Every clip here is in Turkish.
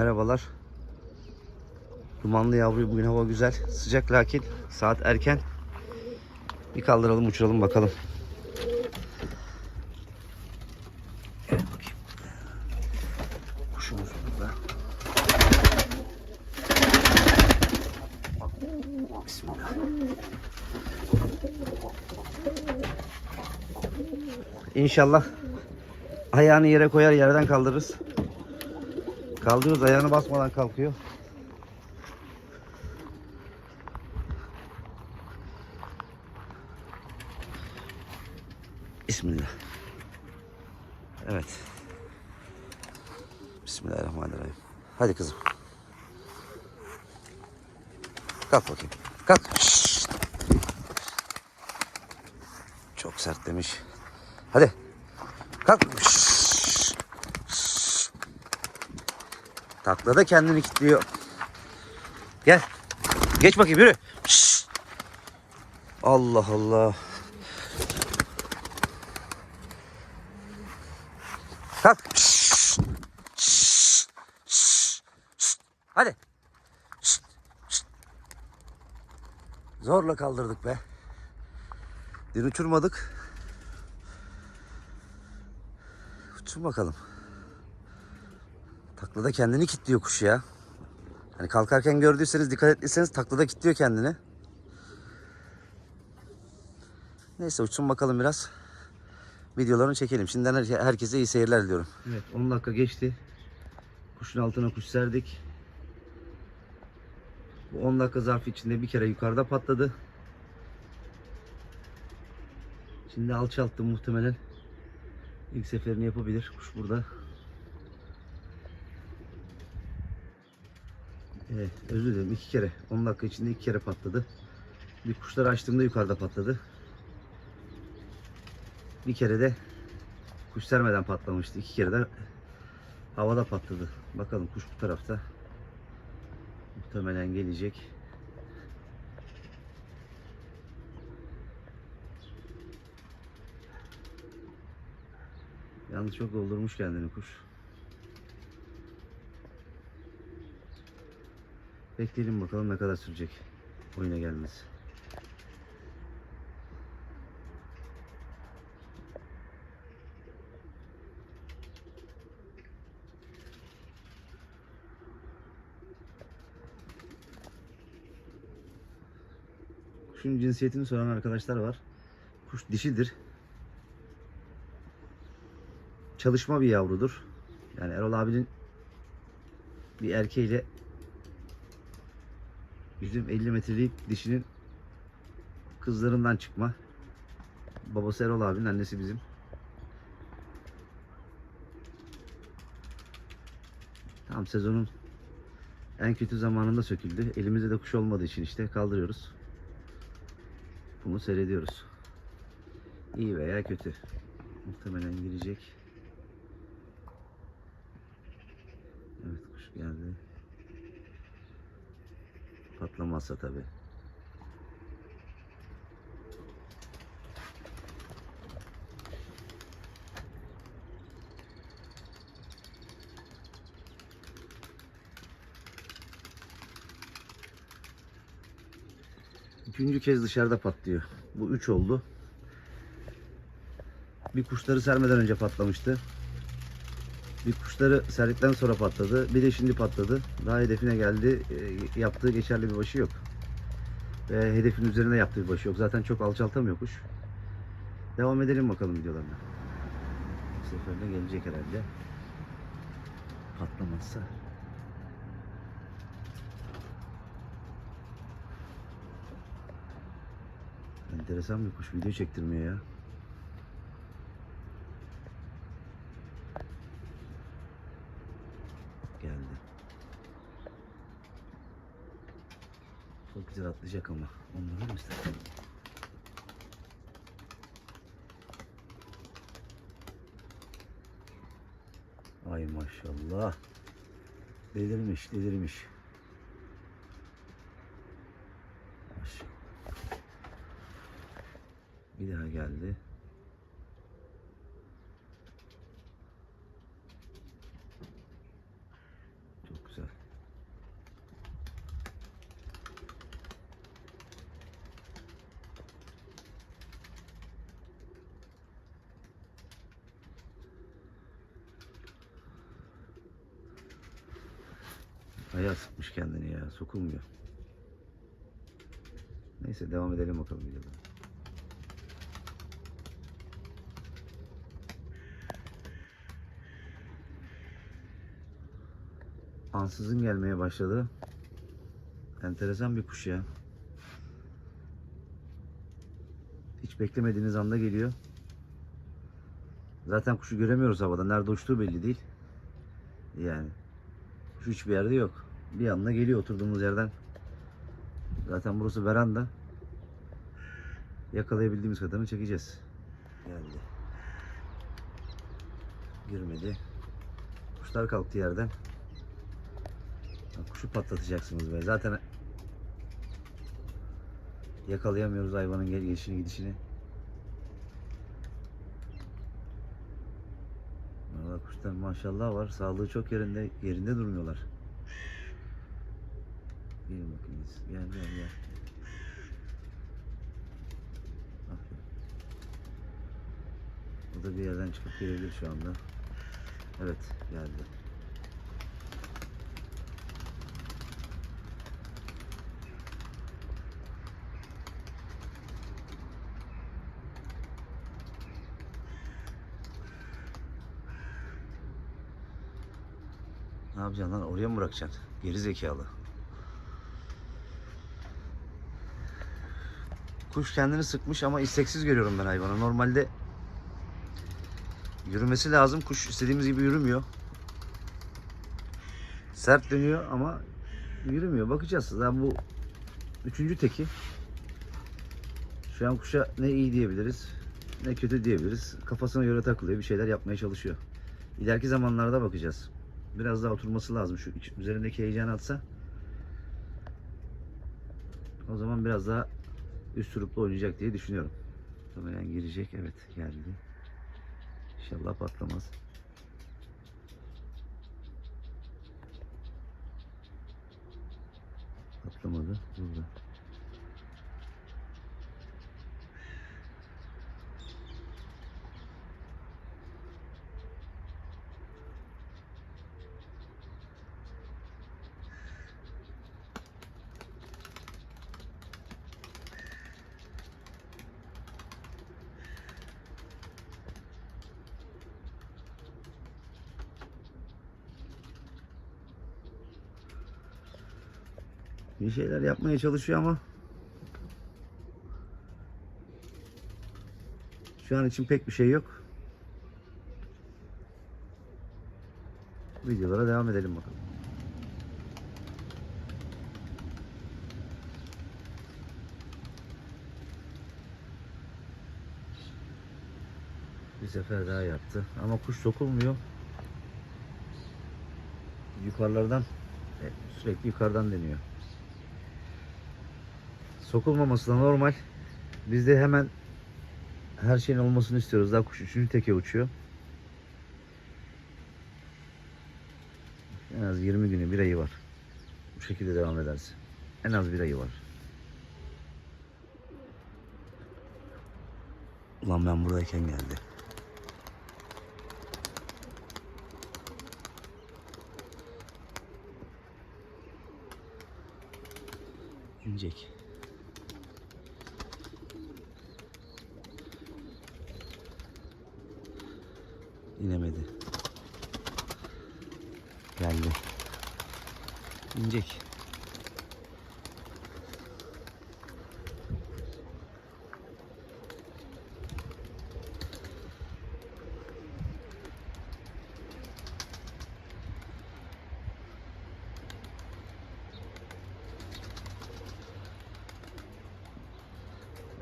Merhabalar. Dumanlı yavru bugün hava güzel. Sıcak lakin saat erken. Bir kaldıralım uçuralım bakalım. Kuşumuz burada. Bismillah. İnşallah ayağını yere koyar yerden kaldırırız. Kaldırıyoruz ayağını basmadan kalkıyor. Bismillah. Evet. Bismillahirrahmanirrahim. Hadi kızım. Kalk bakayım. Kalk. Şşt. Çok sert demiş. Hadi. Kalk. Şşt. Şşt. Taklada kendini kilitliyor. Gel. Geç bakayım yürü. Allah Allah. Kalk. Hadi. Zorla kaldırdık be. Dün uçurmadık. Uçur bakalım. Taklada kendini kilitliyor kuş ya. Hani kalkarken gördüyseniz dikkat ettiyseniz taklada kilitliyor kendini. Neyse uçsun bakalım biraz. Videolarını çekelim. Şimdiden her- herkese iyi seyirler diliyorum. Evet 10 dakika geçti. Kuşun altına kuş serdik. Bu 10 dakika zarfı içinde bir kere yukarıda patladı. Şimdi alçalttım muhtemelen. İlk seferini yapabilir. Kuş burada. Evet, özür dilerim. iki kere. 10 dakika içinde iki kere patladı. Bir kuşları açtığımda yukarıda patladı. Bir kere de kuş sermeden patlamıştı. İki kere de havada patladı. Bakalım kuş bu tarafta. Muhtemelen gelecek. Yalnız çok doldurmuş kendini kuş. Bekleyelim bakalım ne kadar sürecek oyuna gelmesi. Kuşun cinsiyetini soran arkadaşlar var. Kuş dişidir. Çalışma bir yavrudur. Yani Erol abinin bir erkeğiyle bizim 50 metrelik dişinin kızlarından çıkma. Babası Erol abinin, annesi bizim. Tam sezonun en kötü zamanında söküldü. Elimizde de kuş olmadığı için işte kaldırıyoruz. Bunu seyrediyoruz. İyi veya kötü. Muhtemelen girecek. Evet kuş geldi. Patlamazsa tabi. Üçüncü kez dışarıda patlıyor. Bu üç oldu. Bir kuşları sermeden önce patlamıştı. Bir kuşları serdikten sonra patladı. Bir de şimdi patladı. Daha hedefine geldi. E, yaptığı geçerli bir başı yok. Ve hedefin üzerine yaptığı bir başı yok. Zaten çok alçaltamıyor kuş. Devam edelim bakalım videolarına. Bu sefer de gelecek herhalde. Patlamazsa. Enteresan bir kuş. Video çektirmiyor ya. Geldi. Çok güzel atlayacak ama. Onları mı istersen? Ay maşallah. Delirmiş, delirmiş. Maşallah. Bir daha geldi. Çok güzel. Ayağı sıkmış kendini ya. Sokulmuyor. Neyse devam edelim bakalım videoda. Ansızın gelmeye başladı. Enteresan bir kuş ya. Hiç beklemediğiniz anda geliyor. Zaten kuşu göremiyoruz havada. Nerede uçtuğu belli değil. Yani hiçbir yerde yok. Bir anda geliyor oturduğumuz yerden. Zaten burası veranda. Yakalayabildiğimiz kadarını çekeceğiz. Geldi. Girmedi. Kuşlar kalktı yerden. Kuşu patlatacaksınız be. Zaten yakalayamıyoruz hayvanın gel- gelişini gidişini. Kuşlar maşallah var. Sağlığı çok yerinde yerinde durmuyorlar. Gelin bakayım. Gel gel gel. Aferin. O da bir yerden çıkıp gelebilir şu anda. Evet geldi. Ne yapacaksın lan? Oraya mı bırakacaksın? Geri zekalı. Kuş kendini sıkmış ama isteksiz görüyorum ben hayvanı. Normalde yürümesi lazım. Kuş istediğimiz gibi yürümüyor. Sert dönüyor ama yürümüyor. Bakacağız. Zaten bu üçüncü teki. Şu an kuşa ne iyi diyebiliriz ne kötü diyebiliriz. Kafasına göre takılıyor. Bir şeyler yapmaya çalışıyor. İleriki zamanlarda bakacağız. Biraz daha oturması lazım. Şu üzerindeki heyecanı atsa. O zaman biraz daha üst grupta oynayacak diye düşünüyorum. Muhtemelen girecek. Evet geldi. İnşallah patlamaz. Patlamadı. Burada. Bir şeyler yapmaya çalışıyor ama şu an için pek bir şey yok. Videolara devam edelim bakalım. Bir sefer daha yaptı ama kuş sokulmuyor. Yukarılardan e, sürekli yukarıdan deniyor. Sokulmaması da normal. Biz de hemen her şeyin olmasını istiyoruz. Daha kuş üçüncü teke uçuyor. En az 20 günü, bir ayı var. Bu şekilde devam ederse. En az bir ayı var. Ulan ben buradayken geldi. İnecek. İnemedi. Geldi. İnecek.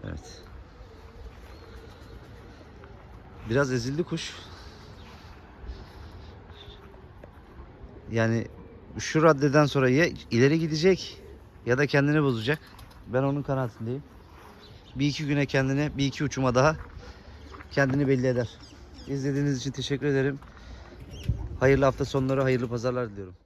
Evet. Biraz ezildi kuş. Yani şu raddeden sonra ya ileri gidecek ya da kendini bozacak. Ben onun kanaatindeyim. Bir iki güne kendine bir iki uçuma daha kendini belli eder. İzlediğiniz için teşekkür ederim. Hayırlı hafta sonları, hayırlı pazarlar diliyorum.